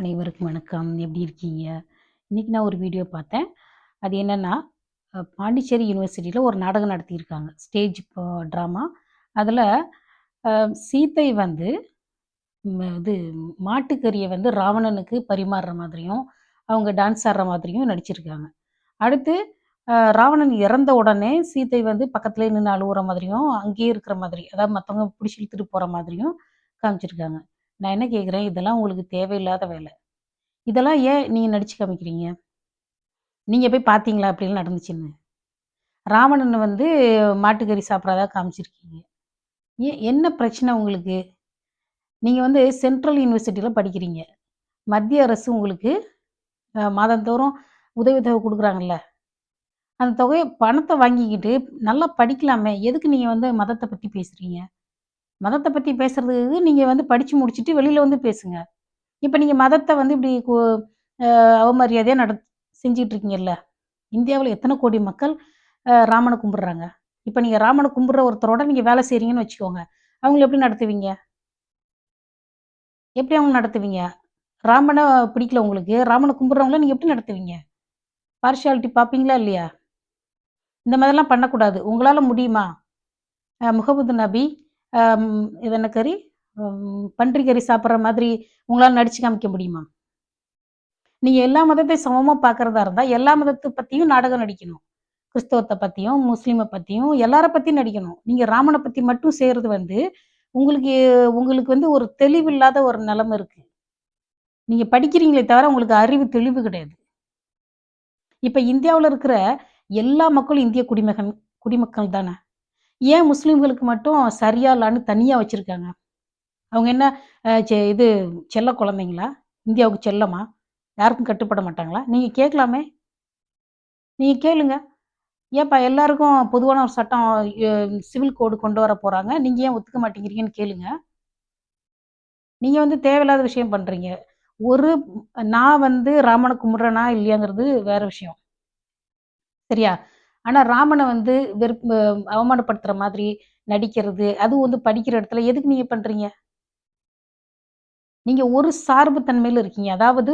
அனைவருக்கும் வணக்கம். எப்படி இருக்கீங்க? இன்னைக்கு நான் ஒரு வீடியோ பார்த்தேன். அது என்னென்னா பாண்டிச்சேரி யூனிவர்சிட்டியில் ஒரு நாடகம் நடத்தியிருக்காங்க. Stage drama. அதில் சீத்தை வந்து இது மாட்டுக்கறியை வந்து ராவணனுக்கு பரிமாறுற மாதிரியும், அவங்க டான்ஸ் ஆடுற மாதிரியும் நடிச்சிருக்காங்க. அடுத்து ராவணன் இறந்த உடனே சீத்தை வந்து பக்கத்திலேயே நின்று அழுகுற மாதிரியும், அங்கேயே இருக்கிற மாதிரி, அதாவது மற்றவங்க பிடிச்சி இழுத்துட்டு போகிற மாதிரியும் காமிச்சிருக்காங்க. நான் என்ன கேட்குறேன் இதெல்லாம் உங்களுக்கு தேவையில்லாத வேலை. இதெல்லாம் ஏன் நீங்கள் நடிச்சு காமிக்கிறீங்க? நீங்கள் போய் பார்த்தீங்களா அப்படிலாம் நடந்துச்சுன்னு? ராவணன் வந்து மாட்டுக்கறி சாப்பிட்றதா காமிச்சிருக்கீங்க. ஏன் என்ன பிரச்சனை உங்களுக்கு? நீங்கள் வந்து சென்ட்ரல் யூனிவர்சிட்டியில் படிக்கிறீங்க. மத்திய அரசு உங்களுக்கு மாதந்தோறும் உதவித்தொகை கொடுக்குறாங்கல்ல அந்த தொகையை பணத்தை வாங்கிக்கிட்டு நல்லா படிக்கலாமே! எதுக்கு நீங்கள் வந்து மதத்தை பற்றி பேசுகிறீங்க மதத்தை பற்றி பேசுறதுக்கு நீங்கள் வந்து படித்து முடிச்சுட்டு வெளியில் வந்து பேசுங்க. இப்போ நீங்கள் மதத்தை வந்து இப்படி அவமரியாதையாக நட செஞ்சுக்கிட்டு நடத் இருக்கீங்கல்ல. இந்தியாவில் எத்தனை கோடி மக்கள் ராமனை கும்பிட்றாங்க இப்போ நீங்கள் ராமனை கும்பிட்ற ஒருத்தரோட நீங்கள் வேலை செய்கிறீங்கன்னு வச்சுக்கோங்க. அவங்கள எப்படி நடத்துவீங்க? எப்படி அவங்க நடத்துவீங்க? ராமனை பிடிக்கல உங்களுக்கு. ராமனை கும்பிட்றவங்கள நீங்கள் எப்படி நடத்துவீங்க? பார்ஷியாலிட்டி பார்ப்பீங்களா இல்லையா? இந்த மாதிரிலாம் பண்ணக்கூடாது. உங்களால் முடியுமா? முகமது நபி இது என்ன கறி? பன்றி கறி சாப்பிட்ற மாதிரி உங்களால் நடிச்சு காமிக்க முடியுமா? நீங்கள் எல்லா மதத்தையும் சமமாக பார்க்குறதா இருந்தால் எல்லா மதத்தை பற்றியும் நாடகம் நடிக்கணும். கிறிஸ்தவத்தை பற்றியும் முஸ்லீமை பற்றியும் எல்லார பற்றியும் நடிக்கணும். நீங்கள் ராமனை பற்றி மட்டும் செய்கிறது வந்து, உங்களுக்கு உங்களுக்கு வந்து ஒரு தெளிவில்லாத ஒரு நிலைமை இருக்குது நீங்கள் படிக்கிறீங்களே தவிர உங்களுக்கு அறிவு தெளிவு கிடையாது. இப்போ இந்தியாவில் இருக்கிற எல்லா மக்களும் இந்திய குடிமகன் குடிமக்கள் தானே. ஏன் முஸ்லீம்களுக்கு மட்டும் சரியா இல்லான்னு தனியாக வச்சுருக்காங்க அவங்க என்ன செ இது செல்ல குழந்தைங்களா? இந்தியாவுக்கு செல்லமா? யாருக்கும் கட்டுப்பட மாட்டாங்களா? நீங்கள் கேட்கலாமே! நீங்கள் கேளுங்க. ஏப்பா எல்லாருக்கும் பொதுவான ஒரு சட்டம் சிவில் கோடு கொண்டு வர போகிறாங்க நீங்கள் ஏன் ஒத்துக்க மாட்டேங்கிறீங்கன்னு கேளுங்க. நீங்கள் வந்து தேவையில்லாத விஷயம் பண்ணுறீங்க ஒரு நான் வந்து ராமனை கும்பிட்றேனா இல்லையாங்கிறது வேற விஷயம். சரியா? ஆனால் ராமனை வந்து வெறுப் அவமானப்படுத்துற மாதிரி நடிக்கிறது, அதுவும் வந்து படிக்கிற இடத்துல எதுக்கு நீங்கள் பண்ணுறீங்க நீங்கள் ஒரு சார்பு தன்மையில் இருக்கீங்க. அதாவது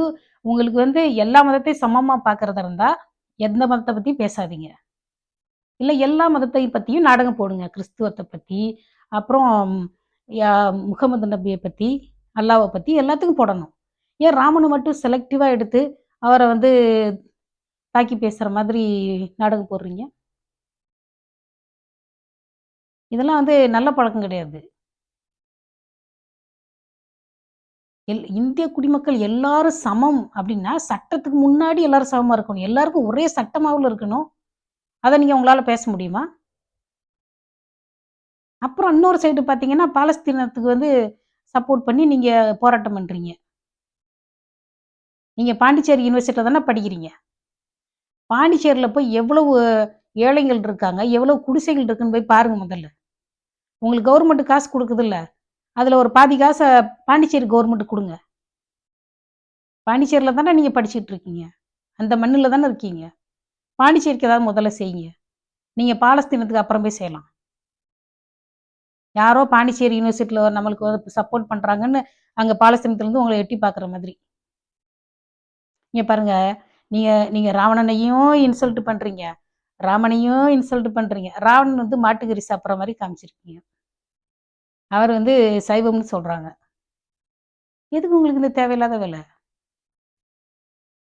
உங்களுக்கு வந்து எல்லா மதத்தையும் சமமாக பார்க்குறதா இருந்தால் எந்த மதத்தை பற்றியும் பேசாதீங்க. இல்லை எல்லா மதத்தை பற்றியும் நாடகம் போடுங்க. கிறிஸ்துவத்தை பற்றி அப்புறம் யா முகமது நபியை பற்றி அல்லாவை பற்றி எல்லாத்துக்கும் போடணும். ஏன் ராமனை மட்டும் செலக்டிவாக எடுத்து, அவரை வந்து தாக்கி பேசுகிற மாதிரி நாடகம் போடுறீங்க? இதெல்லாம் வந்து நல்ல பழக்கம் கிடையாது. எல் இந்திய குடிமக்கள் எல்லாரும் சமம் அப்படின்னா சட்டத்துக்கு முன்னாடி எல்லாரும் சமமாக இருக்கணும். எல்லாருக்கும் ஒரே சட்டமாகவும் இருக்கணும். அதை நீங்கள் உங்களால் பேச முடியுமா? அப்புறம் இன்னொரு சைடு பார்த்தீங்கன்னா, பாலஸ்தீனத்துக்கு வந்து சப்போர்ட் பண்ணி நீங்கள் போராட்டம் பண்ணுறீங்க நீங்கள் பாண்டிச்சேரி யூனிவர்சிட்டியில் தானே படிக்கிறீங்க. பாண்டிச்சேரில போய் எவ்வளவு ஏழைகள் இருக்காங்க, எவ்வளவு குடிசைகள் இருக்குன்னு போய் பாருங்க முதல்ல. உங்களுக்கு கவர்மெண்ட் காசு கொடுக்குதுல்ல அதுல ஒரு பாதி காசை பாண்டிச்சேரி கவர்மெண்ட் கொடுங்க பாண்டிச்சேரில தானே நீங்க படிச்சுட்டு இருக்கீங்க. அந்த மண்ணுல தானே இருக்கீங்க. பாண்டிச்சேரிக்கு ஏதாவது முதல்ல செய்யுங்க. நீங்க பாலஸ்தீனத்துக்கு அப்புறம் போய் செய்யலாம். யாரோ பாண்டிச்சேரி யூனிவர்சிட்டியில் நம்மளுக்கு வந்து சப்போர்ட் பண்றாங்கன்னு, அங்க பாலஸ்தீனத்துலேருந்து உங்களை எட்டி பார்க்குற மாதிரி. இங்கே பாருங்க, நீங்கள் நீங்கள் ராவணனையும் இன்சல்ட் பண்ணுறீங்க ராமனையும் இன்சல்ட் பண்ணுறீங்க ராவணன் வந்து மாட்டுக்கறி சாப்பிட்ற மாதிரி காமிச்சிருக்கீங்க. அவர் வந்து சைவம்னு சொல்கிறாங்க எதுக்கு உங்களுக்கு இந்த தேவையில்லாத வேலை?